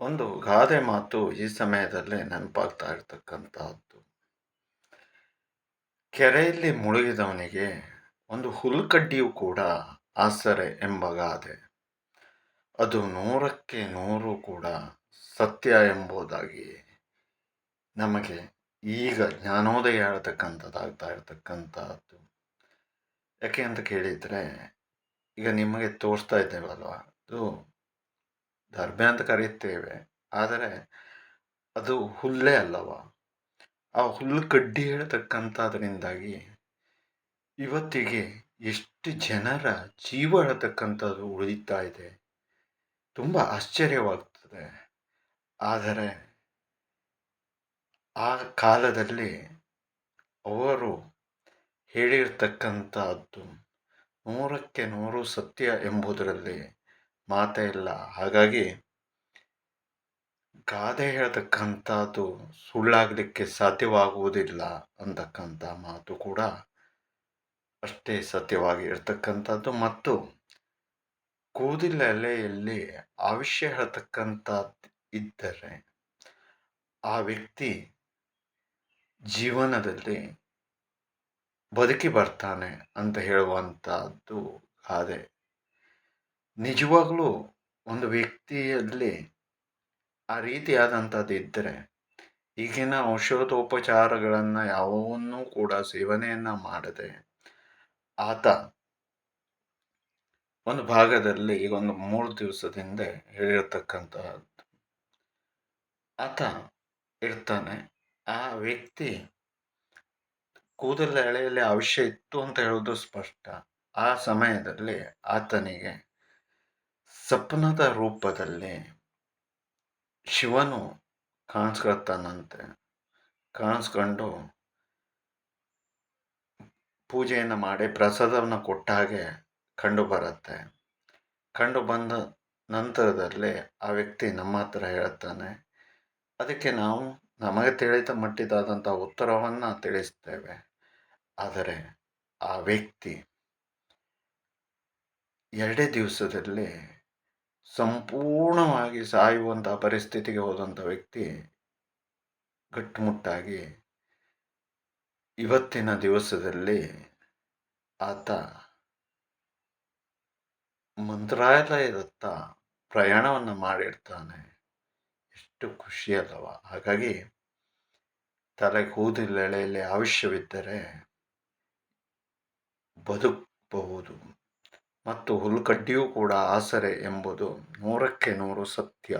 ಒಂದು ಗಾದೆ ಮಾತು ಈ ಸಮಯದಲ್ಲಿ ನೆನಪಾಗ್ತಾ ಇರ್ತಕ್ಕಂತಹದ್ದು. ಕೆರೆಯಲ್ಲಿ ಮುಳುಗಿದವನಿಗೆ ಒಂದು ಹುಲ್ಕಡ್ಡಿಯೂ ಕೂಡ ಆಸರೆ ಎಂಬ ಗಾದೆ. ಅದು ನೂರಕ್ಕೆ ನೂರು ಕೂಡ ಸತ್ಯ ಎಂಬುದಾಗಿ ನಮಗೆ ಈಗ ಜ್ಞಾನೋದಯ ಆಗ್ತಾ ಇರ್ತಕ್ಕಂಥದ್ದು. ಯಾಕೆ ಅಂತ ಕೇಳಿದರೆ, ಈಗ ನಿಮಗೆ ತೋರಿಸ್ತಾ ಇದ್ದೇವಲ್ವ ಅದು ದರ್ಬೆ ಅಂತ ಕರೆಯುತ್ತೇವೆ ಆದರೆ ಅದು ಹುಲ್ಲೇ ಅಲ್ಲವ. ಆ ಹುಲ್ಲು ಕಡ್ಡಿ ಹೇಳ್ತಕ್ಕಂಥದ್ರಿಂದಾಗಿ ಇವತ್ತಿಗೆ ಎಷ್ಟು ಜನರ ಜೀವ ಹೇಳತಕ್ಕಂಥದ್ದು ಉಳಿತಾ ಇದೆ. ತುಂಬ ಆಶ್ಚರ್ಯವಾಗ್ತದೆ. ಆದರೆ ಆ ಕಾಲದಲ್ಲಿ ಅವರು ಹೇಳಿರ್ತಕ್ಕಂಥದ್ದು ನೂರಕ್ಕೆ ನೂರು ಸತ್ಯ ಎಂಬುದರಲ್ಲಿ ಮಾತೇ ಇಲ್ಲ. ಹಾಗಾಗಿ ಗಾದೆ ಹೇಳ್ತಕ್ಕಂಥದ್ದು ಸುಳ್ಳಾಗಲಿಕ್ಕೆ ಸಾಧ್ಯವಾಗುವುದಿಲ್ಲ ಅಂತಕ್ಕಂಥ ಮಾತು ಕೂಡ ಅಷ್ಟೇ ಸತ್ಯವಾಗಿ ಇರ್ತಕ್ಕಂಥದ್ದು ಮತ್ತು ಕೂದಿಲ ಎಲೆಯಲ್ಲಿ ಆವಿಷ್ಯ ಹೇಳ್ತಕ್ಕಂಥದ್ದು ಇದ್ದರೆ ಆ ವ್ಯಕ್ತಿ ಜೀವನದಲ್ಲಿ ಬದುಕಿ ಬರ್ತಾನೆ ಅಂತ ಹೇಳುವಂಥದ್ದು ಗಾದೆ. ನಿಜವಾಗ್ಲೂ ಒಂದು ವ್ಯಕ್ತಿಯಲ್ಲಿ ಆ ರೀತಿಯಾದಂಥದ್ದು ಇದ್ದರೆ ಈಗಿನ ಔಷಧೋಪಚಾರಗಳನ್ನು ಯಾವನ್ನೂ ಕೂಡ ಸೇವನೆಯನ್ನು ಮಾಡದೆ ಆತ ಒಂದು ಭಾಗದಲ್ಲಿ ಈಗ ಒಂದು ಮೂರು ದಿವಸದಿಂದ ಹೇಳಿರ್ತಕ್ಕಂತಹದ್ದು. ಆತ ಇರ್ತಾನೆ. ಆ ವ್ಯಕ್ತಿ ಕೂದಲ ಎಳೆಯಲ್ಲಿ ಅವಶ್ಯ ಇತ್ತು ಅಂತ ಹೇಳೋದು ಸ್ಪಷ್ಟ. ಆ ಸಮಯದಲ್ಲಿ ಆತನಿಗೆ ಸಪ್ನದ ರೂಪದಲ್ಲಿ ಶಿವನು ಕಾಣಿಸ್ಕೊಳ್ತಾನಂತೆ. ಕಾಣಿಸ್ಕೊಂಡು ಪೂಜೆಯನ್ನು ಮಾಡಿ ಪ್ರಸಾದವನ್ನು ಕೊಟ್ಟ ಹಾಗೆ ಕಂಡು ಬರುತ್ತೆ. ಕಂಡು ಬಂದ ನಂತರದಲ್ಲಿ ಆ ವ್ಯಕ್ತಿ ನಮ್ಮ ಹತ್ರ ಹೇಳುತ್ತಾನೆ ಅದಕ್ಕೆ ನಾವು ನಮಗೆ ತಿಳಿದ ಮಟ್ಟಿದಾದಂಥ ಉತ್ತರವನ್ನು ತಿಳಿಸ್ತೇವೆ. ಆದರೆ ಆ ವ್ಯಕ್ತಿ ಎರಡೇ ದಿವಸದಲ್ಲಿ ಸಂಪೂರ್ಣವಾಗಿ ಸಾಯುವಂಥ ಪರಿಸ್ಥಿತಿಗೆ ಹೋದಂಥ ವ್ಯಕ್ತಿ ಗಟ್ಟುಮುಟ್ಟಾಗಿ ಇವತ್ತಿನ ದಿವಸದಲ್ಲಿ ಆತ ಮಂತ್ರಾಲಯದತ್ತ ಪ್ರಯಾಣವನ್ನು ಮಾಡಿರ್ತಾನೆ. ಎಷ್ಟು ಖುಷಿ ಅಲ್ಲವ? ಹಾಗಾಗಿ ತಲೆ ಕೂದಲೆಳೆಯಲ್ಲಿ ಅವಶ್ಯವಿದ್ದರೆ ಬದುಕಬಹುದು. ಮತ್ತು ಹುಲ್ಲುಕಡ್ಡಿಯೂ ಕೂಡ ಆಸರೆ ಎಂಬುದು ನೂರಕ್ಕೆ ನೂರು ಸತ್ಯ.